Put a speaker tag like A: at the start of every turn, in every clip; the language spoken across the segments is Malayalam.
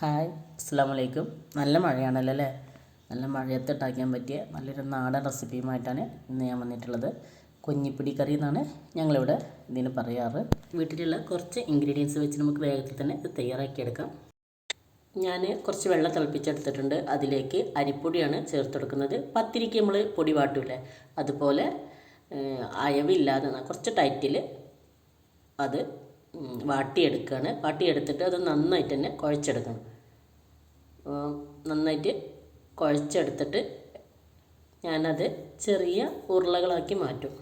A: ഹായ് അസ്സാം വലൈക്കും നല്ല മഴയാണല്ലോ അല്ലേ നല്ല മഴയത്ത് ഉണ്ടാക്കാൻ പറ്റിയ നല്ലൊരു നാടൻ റെസിപ്പിയുമായിട്ടാണ് ഇന്ന് ഞാൻ വന്നിട്ടുള്ളത്. കുഞ്ഞിപ്പിടി കറി എന്നാണ് ഞങ്ങളിവിടെ ഇതിന് പറയാറ്. വീട്ടിലുള്ള കുറച്ച് ഇൻഗ്രീഡിയൻസ് വെച്ച് നമുക്ക് വേഗത്തിൽ തന്നെ ഇത് തയ്യാറാക്കിയെടുക്കാം. ഞാൻ കുറച്ച് വെള്ളം തിളപ്പിച്ചെടുത്തിട്ടുണ്ട്. അതിലേക്ക് അരിപ്പൊടിയാണ് ചേർത്ത് കൊടുക്കുന്നത് പത്തിരിക്ക് നമ്മൾ പൊടി വാട്ടൂലേ അതുപോലെ അയവില്ലാതെ കുറച്ച് ടൈറ്റിൽ അത് വാട്ടിയെടുക്കുകയാണ് വാട്ടിയെടുത്തിട്ട് അത് നന്നായിട്ട് തന്നെ കുഴച്ചെടുക്കണം. നന്നായിട്ട് കുഴച്ചെടുത്തിട്ട് ഞാനത് ചെറിയ ഉരുളകളാക്കി മാറ്റും.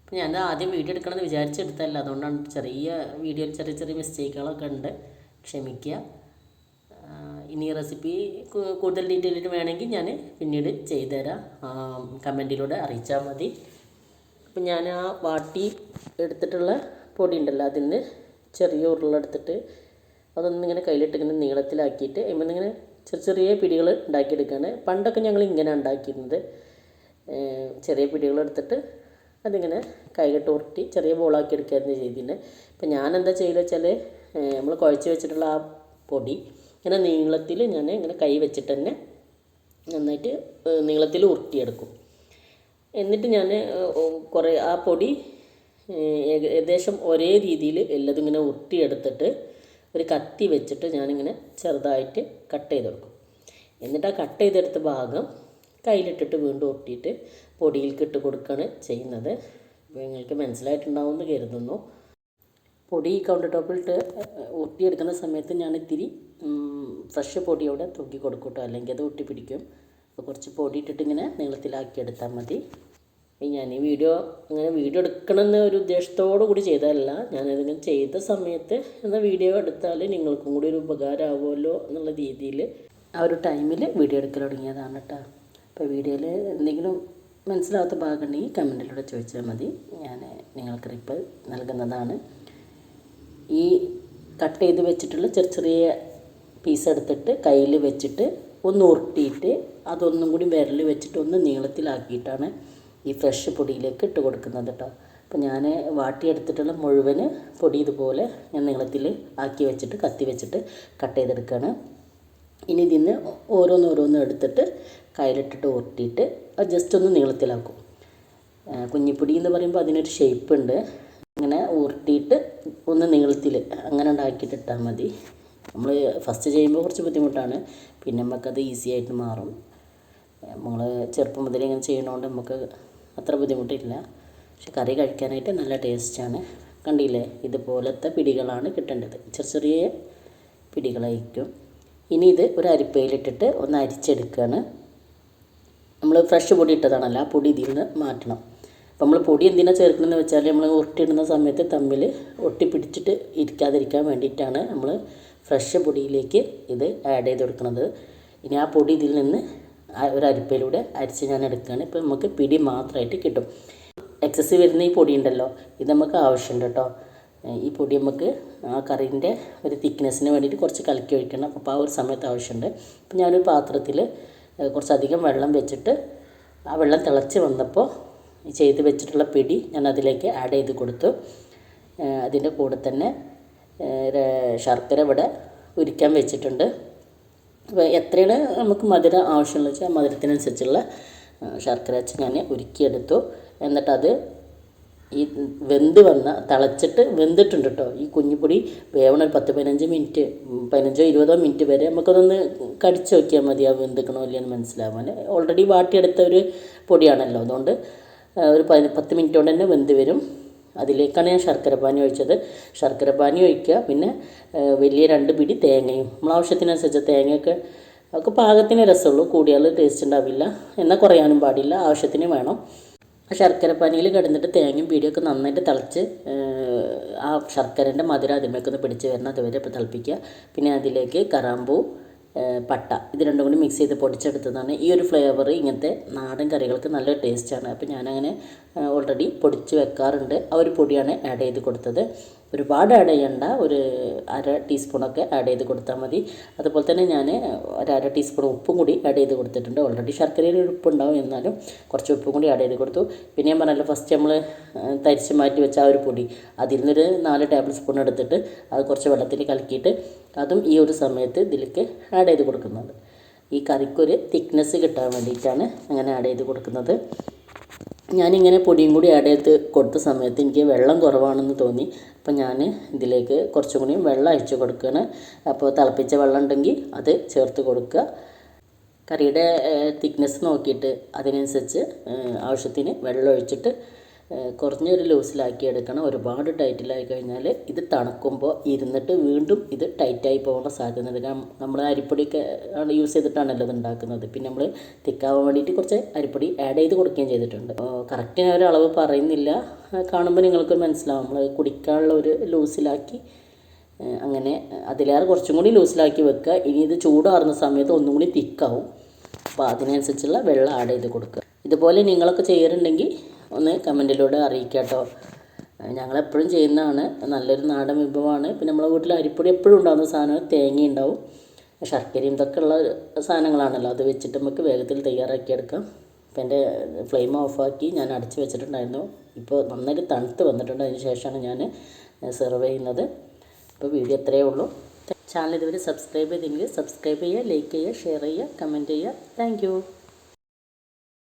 A: അപ്പം ഞാൻ ആദ്യം വീഡിയോ എടുക്കണമെന്ന് വിചാരിച്ചെടുത്തല്ല അതുകൊണ്ടാണ് ചെറിയ വീഡിയോയിൽ ചെറിയ ചെറിയ മിസ്റ്റേക്കുകളൊക്കെ ഉണ്ട്. ക്ഷമിക്കുക. ഇനി റെസിപ്പി കൂടുതൽ ഡീറ്റെയിലിൽ വേണമെങ്കിൽ ഞാൻ പിന്നീട് ചെയ്തുതരാം. കമന്റിലൂടെ അറിയിച്ചാൽ മതി. അപ്പം ഞാൻ ആ വാട്ടി എടുത്തിട്ടുള്ള പൊടി ഉണ്ടല്ലോ അതിൽ നിന്ന് ചെറിയ ഉരുളെടുത്തിട്ട് അതൊന്നിങ്ങനെ കയ്യിലിട്ട് ഇങ്ങനെ നീളത്തിലാക്കിയിട്ട് ഇങ്ങനെ ചെറിയ ചെറിയ പിടികൾ ഉണ്ടാക്കിയെടുക്കുകയാണ്. പണ്ടൊക്കെ ഞങ്ങൾ ഇങ്ങനെ ഉണ്ടാക്കിയിരുന്നത്. ചെറിയ പിടികൾ എടുത്തിട്ട് അതിങ്ങനെ കൈകിട്ട് ഉരുട്ടി ചെറിയ ബോളാക്കി എടുക്കുകയായിരുന്നു ചെയ്തിരുന്നത്. ഇപ്പം ഞാൻ എന്താ ചെയ്തത് വെച്ചാൽ നമ്മൾ കുഴച്ച് വെച്ചിട്ടുള്ള ആ പൊടി ഇങ്ങനെ നീളത്തിൽ ഞാൻ ഇങ്ങനെ കൈ വെച്ചിട്ട് തന്നെ നന്നായിട്ട് നീളത്തിൽ ഉരുട്ടിയെടുക്കും. എന്നിട്ട് ഞാൻ കുറേ ആ പൊടി ഏകദേശം ഒരേ രീതിയിൽ എല്ലതും ഇങ്ങനെ ഉരുട്ടിയെടുത്തിട്ട് ഒരു കത്തി വെച്ചിട്ട് ഞാനിങ്ങനെ ചെറുതായിട്ട് കട്ട് ചെയ്തെടുക്കും എന്നിട്ട് ആ കട്ട് ചെയ്തെടുത്ത ഭാഗം കയ്യിലിട്ടിട്ട് വീണ്ടും ഒട്ടിയിട്ട് പൊടിയിലേക്ക് ഇട്ട് കൊടുക്കുകയാണ് ചെയ്യുന്നത്. നിങ്ങൾക്ക് നിങ്ങൾക്ക് മനസ്സിലായിട്ടുണ്ടാവുമെന്ന് കരുതുന്നു. പൊടി കൗണ്ടർ ടോപ്പിലിട്ട് ഒട്ടിയെടുക്കുന്ന സമയത്ത് ഞാൻ ഇത്തിരി ഫ്രഷ് പൊടി അവിടെ തൂക്കി കൊടുക്കൂട്ടോ അല്ലെങ്കിൽ അത് ഒട്ടി പിടിക്കും അപ്പോൾ കുറച്ച് പൊടി ഇട്ടിട്ട് ഇങ്ങനെ നീളത്തിലാക്കി എടുത്താൽ മതി. ഞാൻ ഈ വീഡിയോ അങ്ങനെ വീഡിയോ എടുക്കണമെന്ന ഒരു ഉദ്ദേശത്തോടു കൂടി ചെയ്തതല്ല. ഞാനതിങ്ങനെ ചെയ്ത സമയത്ത് എന്നാൽ വീഡിയോ എടുത്താൽ നിങ്ങൾക്കും കൂടി ഒരു ഉപകാരമാവുമല്ലോ എന്നുള്ള രീതിയിൽ ആ ഒരു ടൈമിൽ വീഡിയോ എടുക്കൽ തുടങ്ങിയതാണ് കേട്ടോ. അപ്പോൾ വീഡിയോയിൽ എന്തെങ്കിലും മനസ്സിലാവാത്ത ഭാഗമുണ്ടെങ്കിൽ കമന്റിലൂടെ ചോദിച്ചാൽ മതി. ഞാൻ നിങ്ങൾക്ക് റിപ്ലൈ നൽകുന്നതാണ്. ഈ കട്ട് ചെയ്ത് വെച്ചിട്ടുള്ള ചെറിയ ചെറിയ പീസ് എടുത്തിട്ട് കയ്യിൽ വെച്ചിട്ട് ഒന്ന് ഉരുട്ടിയിട്ട് അതൊന്നും കൂടി വിരൽ വെച്ചിട്ട് ഒന്ന് നീളത്തിലാക്കിയിട്ടാണ് ഈ ഫ്രഷ് പൊടിയിലേക്ക് ഇട്ട് കൊടുക്കുന്നത് കേട്ടോ. അപ്പോൾ ഞാൻ വാട്ടിയെടുത്തിട്ടുള്ള മുഴുവൻ പൊടി ഇതുപോലെ ഞാൻ നീളത്തിൽ ആക്കി വെച്ചിട്ട് കത്തി വെച്ചിട്ട് കട്ട് ചെയ്തെടുക്കുകയാണ് ഇനി ഇതിന്ന് ഓരോന്നോരോന്നും എടുത്തിട്ട് കയ്യിലിട്ടിട്ട് ഉരുട്ടിയിട്ട് ജസ്റ്റ് ഒന്ന് നീളത്തിലാക്കും. കുഞ്ഞിപ്പൊടി എന്ന് പറയുമ്പോൾ അതിനൊരു ഷേപ്പ് ഉണ്ട്. അങ്ങനെ ഉരുട്ടിയിട്ട് ഒന്ന് നീളത്തിൽ അങ്ങനെ ഉണ്ടാക്കിയിട്ട് ഇട്ടാൽ മതി. നമ്മൾ ഫസ്റ്റ് ചെയ്യുമ്പോൾ കുറച്ച് ബുദ്ധിമുട്ടാണ്. പിന്നെ നമുക്കത് ഈസി ആയിട്ട് മാറും. നമ്മൾ ചെറുപ്പം മുതലേ ഇങ്ങനെ ചെയ്യണോണ്ട് നമുക്ക് അത്ര ബുദ്ധിമുട്ടില്ല. പക്ഷെ കറി കഴിക്കാനായിട്ട് നല്ല ടേസ്റ്റാണ്. കണ്ടില്ലേ? ഇതുപോലത്തെ പിടികളാണ് കിട്ടേണ്ടത്. ചെറിയ ചെറിയ പിടികളായിരിക്കും. ഇനി ഇത് ഒരു അരിപ്പയിലിട്ടിട്ട് ഒന്ന് അരിച്ചെടുക്കുകയാണ് നമ്മൾ ഫ്രഷ് പൊടി ഇട്ടതാണല്ലോ ആ പൊടി ഇതിൽ നിന്ന് മാറ്റണം. അപ്പോൾ നമ്മൾ പൊടി എന്തിനാണ് ചേർക്കുന്നതെന്ന് വെച്ചാൽ നമ്മൾ ഉരുട്ടിടുന്ന സമയത്ത് തമ്മിൽ ഒട്ടിപ്പിടിച്ചിട്ട് ഇരിക്കാതിരിക്കാൻ വേണ്ടിയിട്ടാണ് നമ്മൾ ഫ്രഷ് പൊടിയിലേക്ക് ഇത് ആഡ് ചെയ്ത് കൊടുക്കുന്നത്. ഇനി ആ പൊടി ഇതിൽ നിന്ന് ഒരു അരിപ്പയിലൂടെ അരിച്ച് ഞാൻ എടുക്കുകയാണ്. ഇപ്പോൾ നമുക്ക് പിടി മാത്രമായിട്ട് കിട്ടും. എക്സസ് വരുന്ന ഈ പൊടി ഉണ്ടല്ലോ ഇത് നമുക്ക് ആവശ്യമുണ്ട് കേട്ടോ. ഈ പൊടി നമുക്ക് ആ കറീന്റെ ഒരു തിക്നെസ്സിന് വേണ്ടിയിട്ട് കുറച്ച് കലക്കി ഒഴിക്കണം. അപ്പോൾ ആ ഒരു സമയത്ത് ആവശ്യമുണ്ട്. അപ്പോൾ ഞാനൊരു പാത്രത്തിൽ കുറച്ചധികം വെള്ളം വെച്ചിട്ട് ആ വെള്ളം തിളച്ച് വന്നപ്പോൾ ചെയ്ത് വെച്ചിട്ടുള്ള പിടി ഞാൻ അതിലേക്ക് ആഡ് ചെയ്ത് കൊടുത്തു. അതിന്റെ കൂടെ തന്നെ ശർക്കര ഇവിടെ ഉരുക്കാൻ വെച്ചിട്ടുണ്ട്. അപ്പോൾ എത്രയാണ് നമുക്ക് മധുരം ആവശ്യമുള്ളത് വെച്ചാൽ മധുരത്തിനനുസരിച്ചുള്ള ശർക്കര വെച്ച് ഞാൻ ഉരുക്കിയെടുത്തു. എന്നിട്ടത് ഈ വെന്ത് വന്ന തിളച്ചിട്ട് വെന്തിട്ടുണ്ട് കേട്ടോ ഈ കുഞ്ഞിപ്പൊടി വേവണ ഒരു പത്ത് പതിനഞ്ച് മിനിറ്റ് പതിനഞ്ചോ ഇരുപതോ മിനിറ്റ് വരെ നമുക്കതൊന്ന് കടിച്ച് നോക്കിയാൽ മതി. ആ വെന്തിക്കണോ ഇല്ലയെന്ന് മനസ്സിലാവാൻ. ഓൾറെഡി വാട്ടിയെടുത്ത ഒരു പൊടിയാണല്ലോ. അതുകൊണ്ട് ഒരു പതി പത്ത് മിനിറ്റ് കൊണ്ട് തന്നെ വെന്ത് വരും. അതിലേക്കാണ് ഞാൻ ശർക്കര പാനി ഒഴിച്ചത്. ശർക്കര പാനി ഒഴിക്കുക. പിന്നെ വലിയ രണ്ട് പിടി തേങ്ങയും. നമ്മൾ ആവശ്യത്തിനനുസരിച്ച് തേങ്ങയൊക്കെ ഒക്കെ പാകത്തിന് രസമുള്ളൂ. കൂടിയാൽ ടേസ്റ്റ് ഉണ്ടാവില്ല. എന്നാൽ കുറയാനും പാടില്ല. ആവശ്യത്തിന് വേണം. ആ ശർക്കര പാനിയിൽ കിടന്നിട്ട് തേങ്ങയും പീടിയൊക്കെ നന്നായിട്ട് തിളച്ച് ആ ശർക്കരന്റെ മധുരം അതിമേക്കൊന്ന് പിടിച്ച് വരണം. അതുവരെ തിളപ്പിക്കുക. പിന്നെ അതിലേക്ക് കറാമ്പൂ പട്ട. ഇത് രണ്ടും കൂടി മിക്സ് ചെയ്ത് പൊടിച്ചെടുത്തതാണ്. ഈ ഒരു ഫ്ലേവർ ഇങ്ങനത്തെ നാടൻ കറികൾക്ക് നല്ല ടേസ്റ്റാണ് അപ്പോൾ ഞാനങ്ങനെ ഓൾറെഡി പൊടിച്ച് വെക്കാറുണ്ട്. ആ ഒരു പൊടിയാണ് ആഡ് ചെയ്ത് കൊടുത്തത്. ഒരുപാട് ആഡ് ചെയ്യണ്ട. ഒരു അര ടീസ്പൂണൊക്കെ ആഡ് ചെയ്ത് കൊടുത്താൽ മതി. അതുപോലെ തന്നെ ഞാൻ ഒരു അര ടീസ്പൂൺ ഉപ്പും കൂടി ആഡ് ചെയ്ത് കൊടുത്തിട്ടുണ്ട്. ഓൾറെഡി ശർക്കരയിൽ ഉപ്പ് ഉണ്ടാവും എന്നാലും കുറച്ച് ഉപ്പും കൂടി ആഡ് ചെയ്ത് കൊടുത്തു. പിന്നെ ഞാൻ പറഞ്ഞല്ലോ ഫസ്റ്റ് നമ്മൾ തരിച്ച് മാറ്റി വെച്ച ആ ഒരു പൊടി. അതിൽ നിന്നൊരു നാല് ടേബിൾ സ്പൂൺ എടുത്തിട്ട് അത് കുറച്ച് വെള്ളത്തിൽ കലക്കിയിട്ട് അതും ഈ ഒരു സമയത്ത് ഇതിലേക്ക് ആഡ് ചെയ്ത് കൊടുക്കുന്നുണ്ട് ഈ കറിക്കൊരു തിക്നെസ് കിട്ടാൻ വേണ്ടിയിട്ടാണ് അങ്ങനെ ആഡ് ചെയ്ത് കൊടുക്കുന്നത്. ഞാനിങ്ങനെ പൊടിയും കൂടി ആഡ് ചെയ്ത് കൊടുത്ത സമയത്ത് എനിക്ക് വെള്ളം കുറവാണെന്ന് തോന്നി. അപ്പോൾ ഞാൻ ഇതിലേക്ക് കുറച്ചും കൂടി വെള്ളം ഒഴിച്ച് കൊടുക്കുകയാണ് അപ്പോൾ തിളപ്പിച്ച വെള്ളം ഉണ്ടെങ്കിൽ അത് ചേർത്ത് കൊടുക്കുക കറിയുടെ തിക്നെസ് നോക്കിയിട്ട് അതിനനുസരിച്ച് ആവശ്യത്തിന് വെള്ളം ഒഴിച്ചിട്ട് കുറഞ്ഞൊരു ലൂസിലാക്കി എടുക്കണം. ഒരുപാട് ടൈറ്റിലായി കഴിഞ്ഞാൽ ഇത് തണുക്കുമ്പോൾ ഇരുന്നിട്ട് വീണ്ടും ഇത് ടൈറ്റായി പോകാനുള്ള സാധ്യത നമ്മൾ അരിപ്പൊടിയൊക്കെ ആണ് യൂസ് ചെയ്തിട്ടാണല്ലോ ഇത് ഉണ്ടാക്കുന്നത്. പിന്നെ നമ്മൾ തിക്കാവാൻ വേണ്ടിയിട്ട് കുറച്ച് അരിപ്പൊടി ആഡ് ചെയ്ത് കൊടുക്കുകയും ചെയ്തിട്ടുണ്ട്. കറക്റ്റ് ഞാൻ ഒരു അളവ് പറയുന്നില്ല. കാണുമ്പോൾ നിങ്ങൾക്ക് മനസ്സിലാവും. നമ്മൾ കുടിക്കാനുള്ള ഒരു ലൂസിലാക്കി അങ്ങനെ അതിലേറെ കുറച്ചും കൂടി ലൂസിലാക്കി വെക്കുക. ഇനി ഇത് ചൂടാറുന്ന സമയത്ത് ഒന്നും കൂടി തിക്കാവും. അപ്പോൾ അതിനനുസരിച്ചുള്ള വെള്ളം ആഡ് ചെയ്ത് കൊടുക്കുക. ഇതുപോലെ നിങ്ങളൊക്കെ ചെയ്യാറുണ്ടെങ്കിൽ ഒന്ന് കമന്റിലൂടെ അറിയിക്കുക കേട്ടോ ഞങ്ങളെപ്പോഴും ചെയ്യുന്നതാണ്. നല്ലൊരു നാടൻ വിഭവമാണ്. പിന്നെ നമ്മളെ വീട്ടിൽ അരിപ്പൊടി എപ്പോഴും ഉണ്ടാകുന്ന സാധനം തേങ്ങ ഉണ്ടാവും. ശർക്കരയും ഇതൊക്കെ ഉള്ള സാധനങ്ങളാണല്ലോ. അത് വെച്ചിട്ട് നമുക്ക് വേഗത്തിൽ തയ്യാറാക്കിയെടുക്കാം അപ്പം എന്റെ ഫ്ലെയിം ഓഫാക്കി ഞാൻ അടച്ച് വെച്ചിട്ടുണ്ടായിരുന്നു. ഇപ്പോൾ നന്നായിട്ട് തണുത്ത് വന്നിട്ടുണ്ട്. അതിന് ശേഷമാണ് ഞാൻ സെർവ് ചെയ്യുന്നത്. അപ്പോൾ വീഡിയോ എത്രയേ ഉള്ളൂ. ചാനൽ ഇതുവരെ സബ്സ്ക്രൈബ് ചെയ്തെങ്കിൽ സബ്സ്ക്രൈബ് ചെയ്യുക ലൈക്ക് ചെയ്യുക ഷെയർ ചെയ്യുക കമന്റ് ചെയ്യുക. താങ്ക്